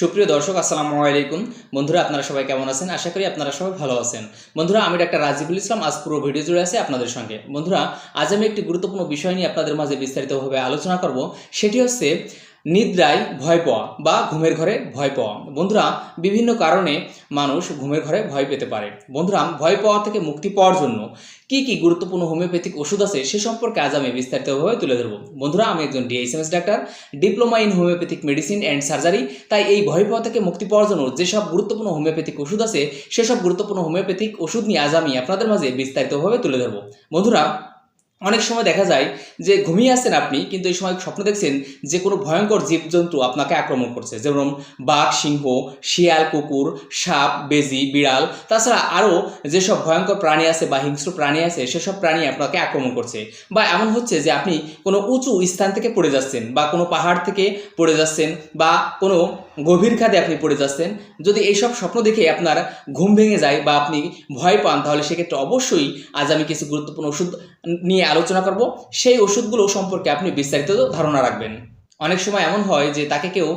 সুপ্রিয় দর্শক, আসসালামু আলাইকুম। বন্ধুরা, আপনারা সবাই কেমন আছেন? আশা করি আপনারা সবাই ভালো আছেন। বন্ধুরা, আমি ডাক্তার রাজিবুল ইসলাম। আজ পুরো ভিডিও জুড়ে আছে আপনাদের সঙ্গে। বন্ধুরা, আজ আমি একটি গুরুত্বপূর্ণ বিষয় নিয়ে আপনাদের মাঝে বিস্তারিতভাবে আলোচনা করব। সেটি হচ্ছে নিদ্রায় ভয় পাওয়া বা ঘুমের ঘরে ভয় পাওয়া। বন্ধুরা, বিভিন্ন কারণে মানুষ ঘুমের ঘরে ভয় পেতে পারে। বন্ধুরা, ভয় পাওয়া থেকে মুক্তি পাওয়ার জন্য কি কি গুরুত্বপূর্ণ হোমিওপ্যাথিক ওষুধ আছে সে সম্পর্কে আজ আমি বিস্তারিতভাবে তুলে ধরবো। বন্ধুরা, আমি একজন DSMS doctor, diploma in homeopathic medicine and surgery, তাই এই ভয় পাওয়া থেকে মুক্তি পাওয়ার জন্য যেসব গুরুত্বপূর্ণ হোমিওপ্যাথিক ওষুধ আছে, সেসব গুরুত্বপূর্ণ হোমিওপ্যাথিক ওষুধ নিয়ে আজ আমি আপনাদের মাঝে বিস্তারিতভাবে তুলে ধরবো। বন্ধুরা অনেক সময় দেখা যায় যে ঘুমিয়ে আসছেন আপনি, কিন্তু এই সময় স্বপ্ন দেখছেন যে কোনো ভয়ঙ্কর জীবজন্তু আপনাকে আক্রমণ করছে। যেমন বাঘ, সিংহ, শিয়াল, কুকুর, সাপ, বেজি, বিড়াল, তাছাড়া আরও যেসব ভয়ঙ্কর প্রাণী আছে বা হিংস্র প্রাণী আছে, সেসব প্রাণী আপনাকে আক্রমণ করছে। বা এমন হচ্ছে যে আপনি কোনো উঁচু স্থান থেকে পড়ে যাচ্ছেন বা কোনো পাহাড় থেকে পড়ে যাচ্ছেন বা কোনো গভীর খাদে আপনি পড়ে যাচ্ছেন। যদি এইসব স্বপ্ন দেখে আপনার ঘুম ভেঙে যায় বা আপনি ভয় পান, তাহলে সেক্ষেত্রে অবশ্যই আজ আমি কিছু গুরুত্বপূর্ণ ওষুধ নিয়ে আলোচনা করব। সেই ওষুধগুলো সম্পর্কে আপনি বিস্তারিত ধারণা রাখবেন। অনেক সময় এমন হয় যে তাকে কেউ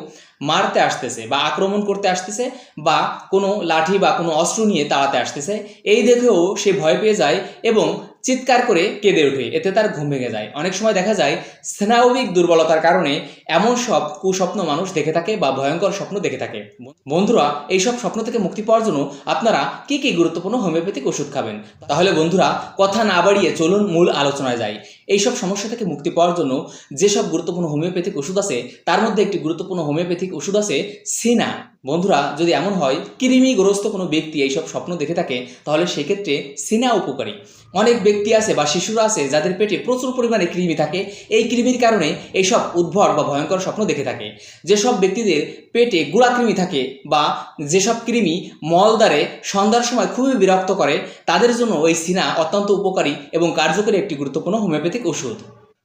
মারতে আসতেছে বা আক্রমণ করতে আসতেছে বা কোনো লাঠি বা কোনো অস্ত্র নিয়ে তাড়াতে আসতেছে। এই দেখেও সে ভয় পেয়ে যায় এবং চিৎকার করে কেঁদে ওঠে, এতে তার ঘুম ভেঙে যায়। অনেক সময় দেখা যায়, স্নায়বিক দুর্বলতার কারণে এমন সব কুস্বপ্ন মানুষ দেখে থাকে বা ভয়ঙ্কর স্বপ্ন দেখে থাকে। বন্ধুরা এইসব স্বপ্ন থেকে মুক্তি পাওয়ার জন্য আপনারা কি কি গুরুত্বপূর্ণ হোমিওপ্যাথিক ওষুধ খাবেন? তাহলে বন্ধুরা, কথা না বাড়িয়ে চলুন মূল আলোচনায় যাই। এইসব সমস্যা থেকে মুক্তি পাওয়ার জন্য যেসব গুরুত্বপূর্ণ হোমিওপ্যাথিক ওষুধ আছে, তার মধ্যে একটি গুরুত্বপূর্ণ হোমিওপ্যাথিক ওষুধ আছে সিনা। বন্ধুরা, যদি এমন হয় কৃমিগ্রস্ত কোনো ব্যক্তি এইসব স্বপ্ন দেখে থাকে, তাহলে সেক্ষেত্রে সিনা উপকারী। অনেক ব্যক্তি আছে বা শিশুরা আছে যাদের পেটে প্রচুর পরিমাণে কৃমি থাকে। এই কৃমির কারণে এইসব উদ্ভট বা ভয়ঙ্কর স্বপ্ন দেখে থাকে। যেসব ব্যক্তিদের পেটে গুড়া কৃমি থাকে বা যেসব কৃমি মলদ্বারে সন্ধ্যার সময় খুবই বিরক্ত করে, তাদের জন্য ওই সিনা অত্যন্ত উপকারী এবং কার্যকরী একটি গুরুত্বপূর্ণ হোমিওপ্যাথিক ওষুধ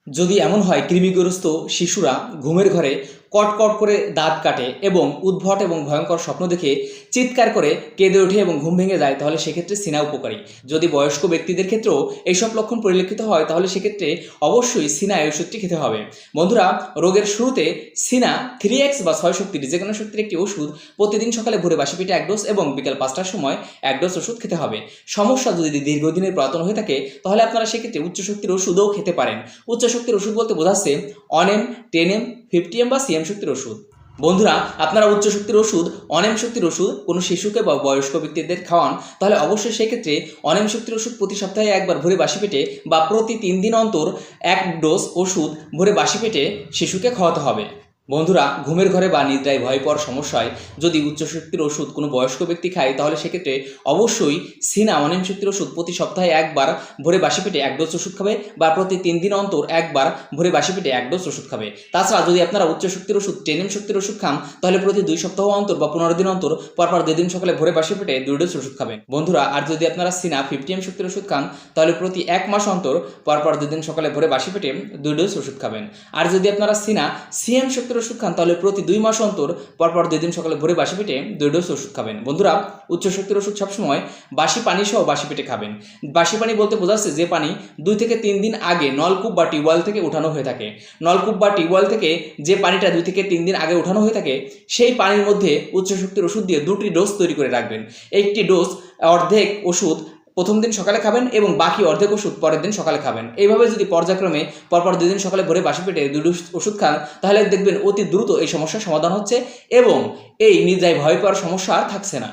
যদি এমন হয়, কৃমিগ্রস্ত শিশুরা ঘুমের ঘরে কটকট করে দাঁত কাটে এবং উদ্ভট এবং ভয়ঙ্কর স্বপ্ন দেখে চিৎকার করে কেঁদে ওঠে এবং ঘুম ভেঙে যায়, তাহলে সেক্ষেত্রে সিনা উপকারী। যদি বয়স্ক ব্যক্তিদের ক্ষেত্রেও এইসব লক্ষণ পরিলক্ষিত হয়, তাহলে সেক্ষেত্রে অবশ্যই সিনা এই ওষুধটি খেতে হবে। বন্ধুরা, রোগের শুরুতে সিনা থ্রি এক্স বা ছয় শক্তির যে কোনো শক্তির একটি ওষুধ প্রতিদিন সকালে ভোরে বাসি পেটে এক ডোজ এবং বিকাল পাঁচটার সময় এক ডোজ ওষুধ খেতে হবে। সমস্যা যদি দীর্ঘদিনের পুরাতন হয়ে থাকে, তাহলে আপনারা সেক্ষেত্রে উচ্চ শক্তির ওষুধও খেতে পারেন। উচ্চ শক্তির ওষুধ বলতে বোঝাচ্ছে one M ten M fifty M বা সিএম শক্তির ওষুধ। বন্ধুরা, আপনারা উচ্চ শক্তির ওষুধ, অনেম শক্তির ওষুধ, কোনো শিশুকে বা বয়স্ক ব্যক্তিদের খাওয়ান, তাহলে অবশ্যই সেক্ষেত্রে অনেম শক্তির ওষুধ প্রতি সপ্তাহে একবার ভরে বাসি পেটে বা প্রতি তিন দিন অন্তর এক ডোজ ওষুধ ভরে বাসি পেটে শিশুকে খাওয়াতে হবে। বন্ধুরা, ঘুমের ঘরে বা নিদ্রায় ভয় পাওয়ার সমস্যায় যদি উচ্চ শক্তির ওষুধ কোনো বয়স্ক ব্যক্তি খায়, তাহলে সেক্ষেত্রে অবশ্যই সিনা অনিম শক্তির ওষুধ প্রতি সপ্তাহে একবার ভোরে বাসি পেটে এক ডোজ ওষুধ খাবে বা প্রতি তিন দিন অন্তর একবার ভোরে বাসি পেটে এক ডোজ ওষুধ খাবে। তাছাড়া যদি আপনারা উচ্চ শক্তির ওষুধ, টেনিম শক্তির ওষুধ খান, তাহলে প্রতি দুই সপ্তাহ অন্তর বা পনেরো দিন অন্তর পরপর দুই দিন সকালে ভোরে বাসি পেটে দুই ডোজ ওষুধ খাবেন বন্ধুরা, আর যদি আপনারা সিনা ফিফটি এম শক্তির ওষুধ খান, তাহলে প্রতি এক মাস অন্তর পরপর দুই দিন সকালে ভোরে বাসি পেটে দুই ডোজ ওষুধ খাবেন। আর যদি আপনারা সিনা সিএম শক্তির ওষুধ খান, তাহলে প্রতি দুই মাস অন্তর পরপর দুই দিন সকালে ভোরে বাসি পেটে দুই ডোজ ওষুধ খাবেন। বন্ধুরা উচ্চ শক্তির ওষুধ সবসময় বাসি পানি সহ বাসি পেটে খাবেন। বাসি পানি বলতে বোঝাচ্ছে যে পানি দুই থেকে তিন দিন আগে নলকূপ বা টিউবওয়েল থেকে উঠানো হয়ে থাকে। নলকূপ বা টিউবওয়েল থেকে যে পানিটা দুই থেকে তিন দিন আগে উঠানো হয়ে থাকে, সেই পানির মধ্যে উচ্চ শক্তির ওষুধ দিয়ে দুটি ডোজ তৈরি করে রাখবেন। একটি ডোজ অর্ধেক ওষুধ প্রথম দিন সকালে খাবেন এবং বাকি অর্ধেক ওষুধ পরের দিন সকালে খাবেন। এইভাবে যদি পর্যায়ক্রমে পরপর দুই দিন সকালে ভরে বাসি পেটে দুটো ওষুধ খান, তাহলে দেখবেন অতি দ্রুত এই সমস্যার সমাধান হচ্ছে এবং এই নিদ্রায় ভয় পাওয়ার সমস্যা আর থাকছে না।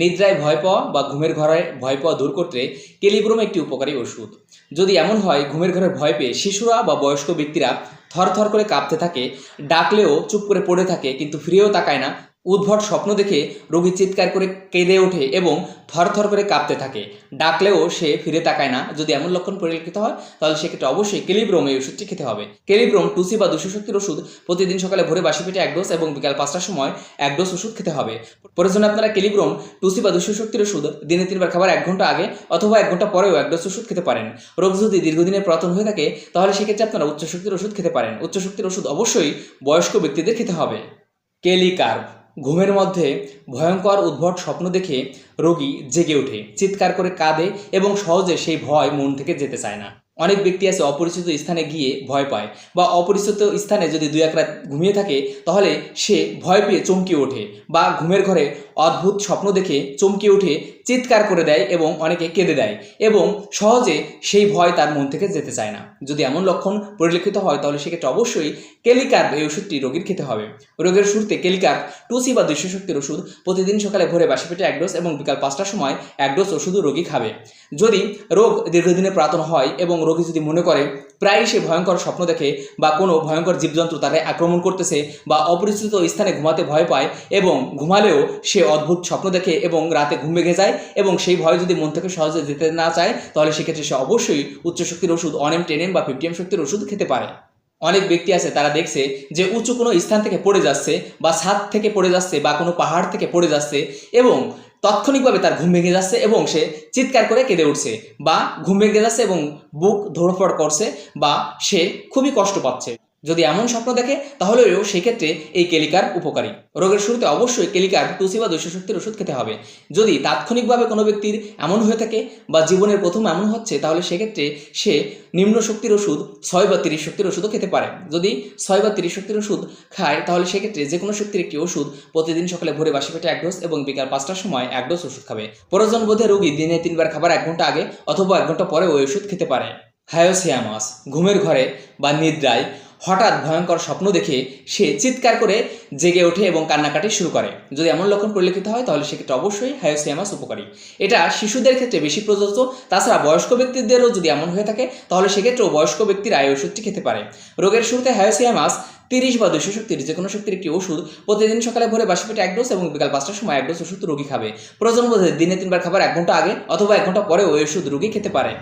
নিদ্রায় ভয় পাওয়া বা ঘুমের ঘরে ভয় পাওয়া দূর করতে কেলিব্রোম একটি উপকারী ওষুধ। যদি এমন হয়, ঘুমের ঘরে ভয় পেয়ে শিশুরা বা বয়স্ক ব্যক্তিরা থরথর করে কাঁপতে থাকে, ডাকলেও চুপ করে পড়ে থাকে কিন্তু ফিরেও তাকায় না উদ্ভট স্বপ্ন দেখে রোগী চিৎকার করে কেঁদে ওঠে এবং থরথর করে কাঁপতে থাকে। ডাকলেও সে ফিরে তাকায় না। যদি এমন লক্ষণ পরিলক্ষিত হয়, তাহলে সেক্ষেত্রে অবশ্যই কেলিব্রোম এই ওষুধটি খেতে হবে। কেলিব্রোম টুসি বা দুশো শক্তির ওষুধ প্রতিদিন সকালে ভোরে বাসি পেটে এক ডোজ এবং বিকাল পাঁচটার সময় এক ডোজ ওষুধ খেতে হবে। প্রয়োজনে আপনারা কেলিব্রোম টুসি বা দুশো শক্তির ওষুধ দিনে তিনবার খাবার, এক ঘণ্টা আগে অথবা এক ঘণ্টা পরেও এক ডোজ ওষুধ খেতে পারেন। রোগ যদি দীর্ঘদিনের পুরাতন হয়ে থাকে, তাহলে সেক্ষেত্রে আপনারা উচ্চ শক্তির ওষুধ খেতে পারেন। উচ্চ শক্তির ওষুধ অবশ্যই বয়স্ক ব্যক্তিদের খেতে হবে। কেলি কার্ভ ঘুমের মধ্যে ভয়ঙ্কর উদ্ভট স্বপ্ন দেখে রোগী জেগে ওঠে, চিৎকার করে কাঁদে এবং সহজে সেই ভয় মন থেকে যেতে চায় না। অনেক ব্যক্তি আছে অপরিচিত স্থানে গিয়ে ভয় পায় বা অপরিচিত স্থানে যদি দুই এক রাত ঘুমিয়ে থাকে, তাহলে সে ভয় পেয়ে চমকে ওঠে বা ঘুমের ঘরে অদ্ভুত স্বপ্ন দেখে চমকে উঠে চিৎকার করে দেয় এবং অনেকে কেঁদে দেয় এবং সহজে সেই ভয় তার মন থেকে যেতে চায় না। যদি এমন লক্ষণ পরিলক্ষিত হয়, তাহলে সেক্ষেত্রে অবশ্যই কেলিকার্প এই ওষুধটি রোগীর খেতে হবে। রোগের শুরুতে কেলিকার্প, টুসি বা দুইশো শক্তির ওষুধ প্রতিদিন সকালে ভোরে বাসি পেটে এক ডোজ এবং বিকাল পাঁচটার সময় এক ডোজ ওষুধও রোগী খাবে। যদি রোগ দীর্ঘদিনে পুরাতন হয় এবং রোগী যদি মনে করে, প্রায়ই সে ভয়ঙ্কর স্বপ্ন দেখে বা কোনো ভয়ঙ্কর জীবজন্তু তাকে আক্রমণ করতেছে বা অপরিচিত স্থানে ঘুমাতে ভয় পায় এবং ঘুমালেও সে অদ্ভুত স্বপ্ন দেখে এবং রাতে ঘুম ভেঙে যায় এবং সেই ভয় যদি মন থেকে সহজে যেতে না চায়, তাহলে সেক্ষেত্রে সে অবশ্যই উচ্চ শক্তির ওষুধ, অনেম, টেনেম বা ফিফটিএম শক্তির ওষুধ খেতে পারে। অনেক ব্যক্তি আছে, তারা দেখছে যে উঁচু কোনো স্থান থেকে পড়ে যাচ্ছে বা ছাদ থেকে পড়ে যাচ্ছে বা কোনো পাহাড় থেকে পড়ে যাচ্ছে এবং তাৎক্ষণিকভাবে তার ঘুম ভেঙে যাচ্ছে এবং সে চিৎকার করে কেঁদে উঠছে বা ঘুম ভেঙে যাচ্ছে এবং বুক ধরফড় করছে বা সে খুবই কষ্ট পাচ্ছে। যদি এমন স্বপ্ন দেখে তাহলেও সেক্ষেত্রে এই কেলিকার উপকারী। রোগের শুরুতে অবশ্যই কেলিকার টুসি বা দুইশো শক্তির ওষুধ খেতে হবে। যদি তাৎক্ষণিকভাবে কোনো ব্যক্তির এমন হয়ে থাকে বা জীবনের প্রথম এমন হচ্ছে, তাহলে সেক্ষেত্রে সে নিম্ন শক্তির ওষুধ, ছয় বা তিরিশ শক্তির ওষুধও খেতে পারে। যদি ছয় বা তিরিশ শক্তির ওষুধ খায়, তাহলে সেক্ষেত্রে যে কোনো শক্তির একটি ওষুধ প্রতিদিন সকালে ভোরে বাসি পেটে এক ডোজ এবং বিকাল পাঁচটার সময় এক ডোজ ওষুধ খাবে। প্রয়োজন বোধে রোগী দিনে তিনবার খাবার এক ঘণ্টা আগে অথবা এক ঘণ্টা পরে ওই ওষুধ খেতে পারে। হায়োসিয়ামাস, ঘুমের ঘরে বা নিদ্রায় হঠাৎ ভয়ঙ্কর স্বপ্ন দেখে সে চিৎকার করে জেগে ওঠে এবং কান্নাকাটি শুরু করে। যদি এমন লক্ষণ পরিলক্ষিত হয়, তাহলে সেক্ষেত্রে অবশ্যই হায়োসিয়ামাস উপকারী। এটা শিশুদের ক্ষেত্রে বেশি প্রযোজ্য। তাছাড়া বয়স্ক ব্যক্তিদেরও যদি এমন হয়ে থাকে, তাহলে সেক্ষেত্রেও বয়স্ক ব্যক্তিরা এই ওষুধটি খেতে পারে। রোগের শুরুতে হায়োসিয়ামাস তিরিশ বা দুশো শক্তির যে কোনো শক্তির একটি ওষুধ প্রতিদিন সকালে ভোরে বাসি পেটে এক ডোজ এবং বিকাল পাঁচটার সময় এক ডোজ ওষুধ রোগী খাবে। প্রয়োজন বোধে দিনে তিনবার খাবার এক ঘণ্টা আগে অথবা এক ঘণ্টা পরে ওই ওষুধ রোগী খেতে পারে।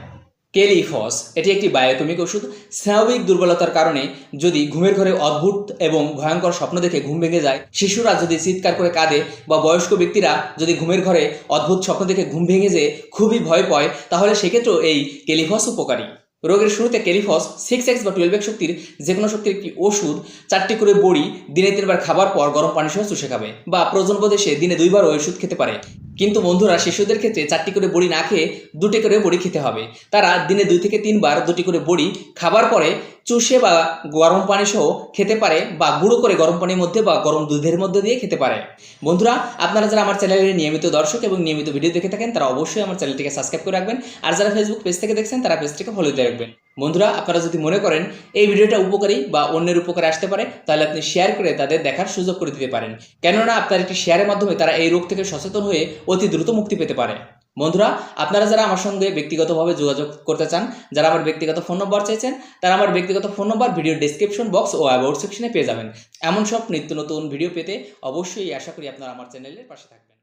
কেলিফস, এটি একটি বায়োটমিক ওষুধ। স্নায়বিক দুর্বলতার কারণে যদি ঘুমের ঘরে অদ্ভুত এবং ভয়ঙ্কর স্বপ্ন দেখে ঘুম ভেঙে যায়, শিশুরা যদি চিৎকার করে কাঁদে বা বয়স্ক ব্যক্তিরা যদি ঘুমের ঘরে অদ্ভুত স্বপ্ন দেখে ঘুম ভেঙে যেয়ে খুবই ভয় পায়, তাহলে সেক্ষেত্রেও এই কেলিফস উপকারী। রোগের শুরুতে কেলিফস সিক্স এক্স বা টুয়েলভ এক্স শক্তির যে কোনো শক্তির একটি ওষুধ, চারটি করে বড়ি, দিনে তিনবার খাবার পর গরম পানি সহ চুষে খাবে বা প্রয়োজন বোধে সে দিনে দুইবার ওই ওষুধ খেতে পারে। কিন্তু বন্ধুরা, শিশুদের ক্ষেত্রে চারটি করে বড়ি না খেয়ে দুটি করে বড়ি খেতে হবে। তারা দিনে দুই থেকে তিনবার দুটি করে বড়ি খাবার পরে চুষে বা গরম পানি সহ খেতে পারে বা গুঁড়ো করে গরম পানির মধ্যে বা গরম দুধের মধ্যে দিয়ে খেতে পারে। বন্ধুরা, আপনারা যারা আমার চ্যানেলের নিয়মিত দর্শক এবং নিয়মিত ভিডিও দেখে থাকেন, তারা অবশ্যই আমার চ্যানেলটিকে সাবস্ক্রাইব করে রাখবেন। আর যারা ফেসবুক পেজ থেকে দেখছেন, তারা পেজটিকে ফলো দিয়ে রাখবেন। বন্ধুরা, আপনারা যদি মনে করেন এই ভিডিওটা উপকারী বা অন্যের উপকারে আসতে পারে, তাহলে আপনি শেয়ার করে তাদের দেখার সুযোগ করে দিতে পারেন। কেননা, আপনার একটি শেয়ারের মাধ্যমে তারা এই রোগ থেকে সচেতন হয়ে অতি দ্রুত মুক্তি পেতে পারে। বন্ধুরা, আপনারা যারা আমার সঙ্গে ব্যক্তিগতভাবে যোগাযোগ করতে চান, যারা আমার ব্যক্তিগত ফোন নম্বর চাইছেন, তারা আমার ব্যক্তিগত phone number video description box O about সেকশনে পেয়ে যাবেন। এমন সব নিত্য নতুন ভিডিও পেতে অবশ্যই আশা করি আপনারা আমার চ্যানেলের পাশে থাকবেন।